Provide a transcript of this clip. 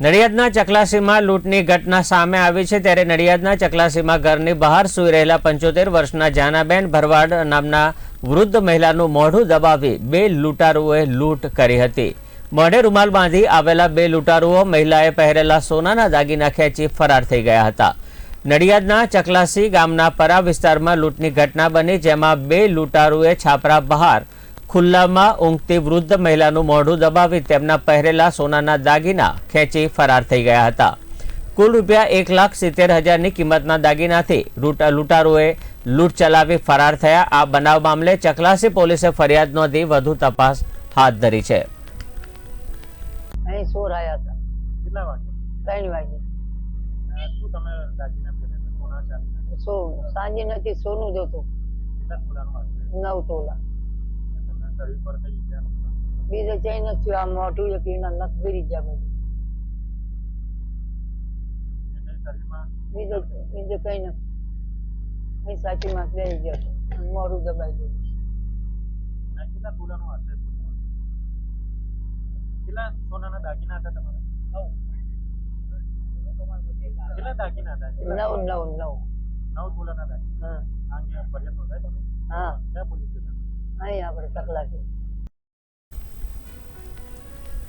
નડિયાદના ચકલાસીમાં લૂંટની ઘટના સામે આવી છે ત્યારે નડિયાદના ચકલાસીમાં ઘરની બહાર સૂઈ રહેલા પંચોતેર વર્ષના જાનાબેન ભરવાડ નામના વૃદ્ધ મહિલાનું મોઢું દબાવી બે લૂંટારુઓએ લૂંટ કરી હતી. મોઢે રૂમાલ બાંધી આવેલા બે લૂંટારુઓ મહિલાએ પહેરેલા સોનાના દાગીના ખેંચી ફરાર થઈ ગયા હતા. નડિયાદના ચકલાસી ગામના પરા વિસ્તારમાં લૂંટની ઘટના બની, જેમાં બે લૂંટારુએ છાપરા બહાર ખુલ્લામાં ઊંઘતી વૃદ્ધ મહિલાનું મોઢું દબાવી તેમના પહેરેલા સોનાના દાગીના ખેંચી ફરાર થઈ ગયા હતા. કુલ રૂપિયા એક લાખ સિત્તેર હજારની કિંમતના દાગીનાથી લૂંટ- લૂંટારુએ લૂંટ ચલાવી ફરાર થયા. આ બનાવ મામલે ચકલાસી પોલીસે ફરિયાદ નોંધી વધુ તપાસ હાથ ધરી છે. ચોર આવ્યા હતા. કેટલા વાગે? ત્રણ વાગે. શું તમે દાગીના પહેર્યા સોના સાંજે નથી સોનું જ હતું. કેટલા તોલાનું હશે? નવ તોલા. બીજે ચઈ નથી આ મોઢું એક એના નખ ગરી ગયા બધું. બીજે બીજે કઈ નથી. અહીં ગયો હતો અને મોઢું દબાઈ ગયું. કેટલા તોલાનું હશે? કેટલા સોનાના દાગીના હતા તમારા? કેટલા દાગીના હતા? નવ નવ નવ. નવ તોલાના દાગીના. હા. આ ફરિયાદ નોંધાય તમે હા. સ્ટેશન આપણે તકલા